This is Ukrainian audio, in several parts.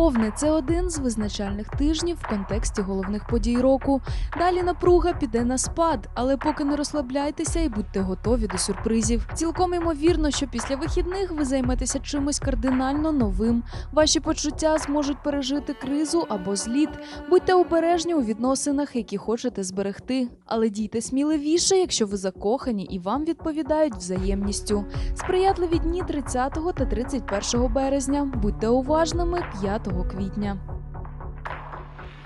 Овни це один з визначальних тижнів в контексті головних подій року. Далі напруга піде на спад, але поки не розслабляйтеся і будьте готові до сюрпризів. Цілком ймовірно, що після вихідних ви займетеся чимось кардинально новим. Ваші почуття зможуть пережити кризу або зліт. Будьте обережні у відносинах, які хочете зберегти. Але дійте сміливіше, якщо ви закохані і вам відповідають взаємністю. Сприятливі дні 30 та 31 березня. Будьте уважними 5 квітня.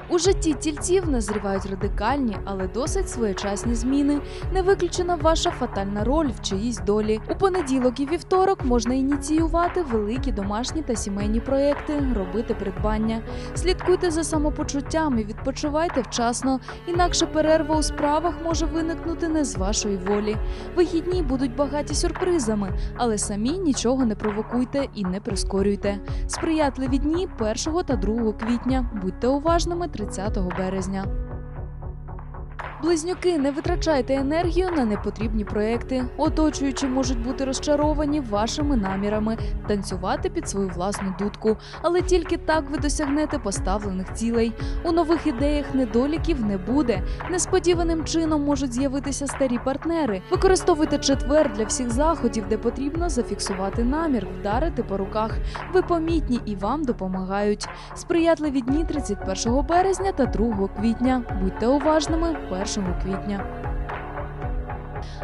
У житті тільців назрівають радикальні, але досить своєчасні зміни. Не виключена ваша фатальна роль в чиїсь долі. У понеділок і вівторок можна ініціювати великі домашні та сімейні проекти, робити придбання. Слідкуйте за самопочуттям і відпочивайте вчасно, інакше перерва у справах може виникнути не з вашої волі. Вихідні будуть багаті сюрпризами, але самі нічого не провокуйте і не прискорюйте. Сприятливі дні 1 та 2 квітня. Будьте уважними 30 березня. Близнюки, не витрачайте енергію на непотрібні проекти. Оточуючі можуть бути розчаровані вашими намірами танцювати під свою власну дудку, але тільки так ви досягнете поставлених цілей. У нових ідеях недоліків не буде. Несподіваним чином можуть з'явитися старі партнери. Використовуйте четвер для всіх заходів, де потрібно зафіксувати намір, вдарити по руках. Ви помітні і вам допомагають. Сприятливі дні 31 березня та 2 квітня. Будьте уважними 1 квітня.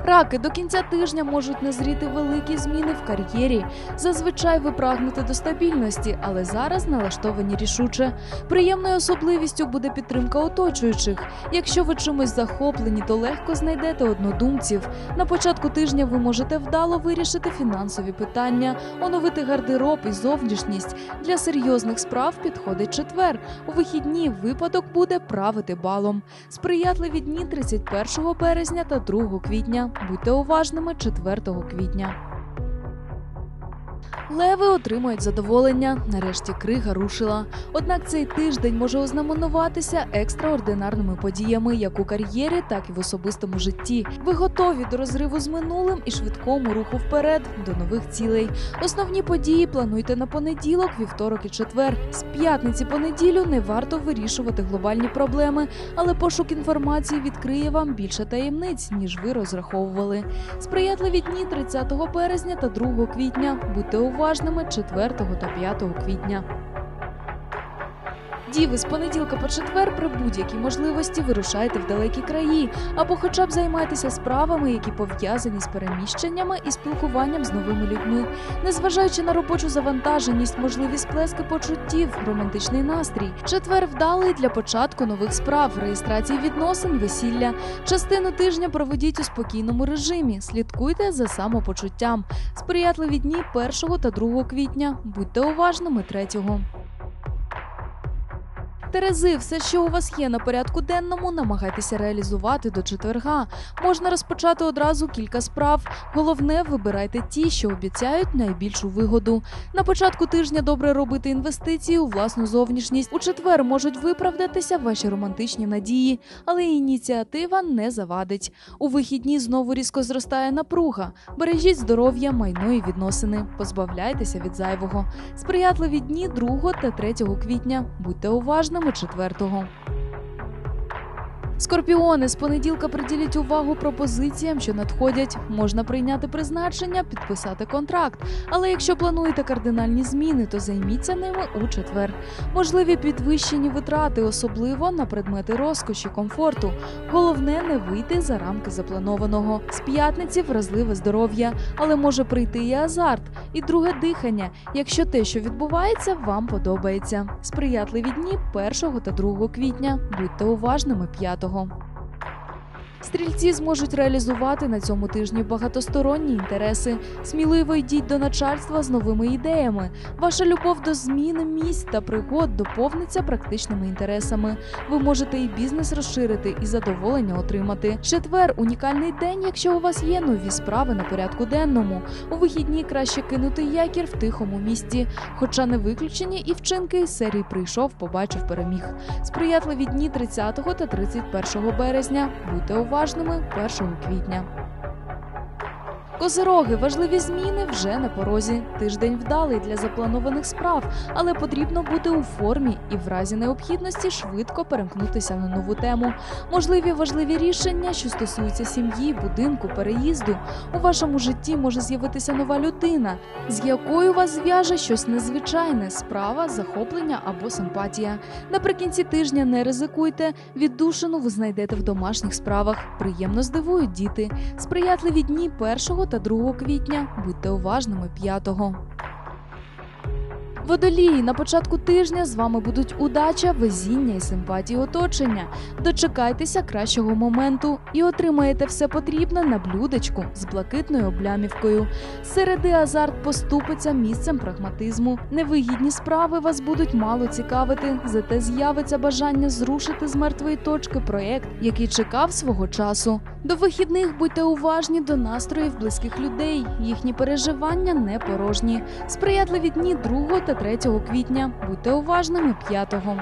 Раки до кінця тижня можуть назріти великі зміни в кар'єрі. Зазвичай ви прагнете до стабільності, але зараз налаштовані рішуче. Приємною особливістю буде підтримка оточуючих. Якщо ви чимось захоплені, то легко знайдете однодумців. На початку тижня ви можете вдало вирішити фінансові питання, оновити гардероб і зовнішність. Для серйозних справ підходить четвер. У вихідні випадок буде правити балом. Сприятливі дні 31 березня та 2 квітня. Будьте уважними 4 квітня. Леви отримують задоволення. Нарешті крига рушила. Однак цей тиждень може ознаменуватися екстраординарними подіями як у кар'єрі, так і в особистому житті. Ви готові до розриву з минулим і швидкому руху вперед до нових цілей. Основні події плануйте на понеділок, вівторок і четвер. З п'ятниці по неділю не варто вирішувати глобальні проблеми, але пошук інформації відкриє вам більше таємниць, ніж ви розраховували. Сприятливі дні 30 березня та 2 квітня. Будьте уважними 4 та 5 квітня. Діви з понеділка по четвер при будь-якій можливості вирушайте в далекі краї або хоча б займайтеся справами, які пов'язані з переміщеннями і спілкуванням з новими людьми. Незважаючи на робочу завантаженість, можливі сплески почуттів, романтичний настрій. Четвер вдалий для початку нових справ, реєстрації відносин, весілля. Частину тижня проведіть у спокійному режимі. Слідкуйте за самопочуттям. Сприятливі дні 1 та 2 квітня. Будьте уважними 3. Терези, все, що у вас є на порядку денному, намагайтеся реалізувати до четверга. Можна розпочати одразу кілька справ. Головне, вибирайте ті, що обіцяють найбільшу вигоду. На початку тижня добре робити інвестиції у власну зовнішність. У четвер можуть виправдатися ваші романтичні надії, але ініціатива не завадить. У вихідні знову різко зростає напруга. Бережіть здоров'я, майно і відносини. Позбавляйтеся від зайвого. Сприятливі дні 2 та 3 квітня. Будьте уважними 4. Скорпіони з понеділка приділіть увагу пропозиціям, що надходять. Можна прийняти призначення, підписати контракт. Але якщо плануєте кардинальні зміни, то займіться ними у четвер. Можливі підвищені витрати, особливо на предмети розкоші, комфорту. Головне не вийти за рамки запланованого. З п'ятниці вразливе здоров'я, але може прийти і азарт, і друге дихання, якщо те, що відбувається, вам подобається. Сприятливі дні 1 та 2 квітня. Будьте уважними 5. Стрільці зможуть реалізувати на цьому тижні багатосторонні інтереси. Сміливо йдіть до начальства з новими ідеями. Ваша любов до зміни місць та пригод доповниться практичними інтересами. Ви можете і бізнес розширити, і задоволення отримати. Четвер унікальний день, якщо у вас є нові справи на порядку денному. У вихідні краще кинути якір в тихому місті. Хоча не виключені і вчинки із серії прийшов, побачив, переміг. Сприятливі дні 30 та 31 березня. Будьте уважними 1 квітня. Козироги, важливі зміни вже на порозі. Тиждень вдалий для запланованих справ, але потрібно бути у формі і в разі необхідності швидко перемкнутися на нову тему. Можливі важливі рішення, що стосуються сім'ї, будинку, переїзду. У вашому житті може з'явитися нова людина, з якою вас зв'яже щось незвичайне, справа, захоплення або симпатія. Наприкінці тижня не ризикуйте. Віддушину ви знайдете в домашніх справах. Приємно здивують діти. Сприятливі дні 1 та 2 квітня. Будьте уважними 5-го. Водолії на початку тижня з вами будуть удача, везіння і симпатії оточення. Дочекайтеся кращого моменту і отримаєте все потрібне на блюдечку з блакитною облямівкою. Середи азарт поступиться місцем прагматизму. Невигідні справи вас будуть мало цікавити, зате з'явиться бажання зрушити з мертвої точки проєкт, який чекав свого часу. До вихідних будьте уважні до настроїв близьких людей. Їхні переживання не порожні. Сприятливі дні 2 та 3 квітня. Будьте уважними 5-го.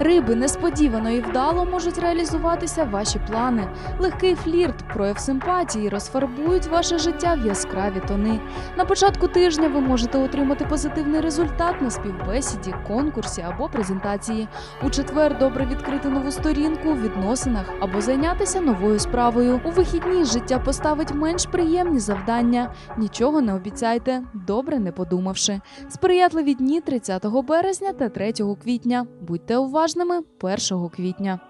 Риби несподівано і вдало можуть реалізуватися ваші плани. Легкий флірт, прояв симпатії розфарбують ваше життя в яскраві тони. На початку тижня ви можете отримати позитивний результат на співбесіді, конкурсі або презентації. У четвер добре відкрити нову сторінку у відносинах або зайнятися новою справою. У вихідні життя поставить менш приємні завдання. Нічого не обіцяйте, добре не подумавши. Сприятливі дні 30 березня та 3 квітня. Будьте уважними 1 квітня.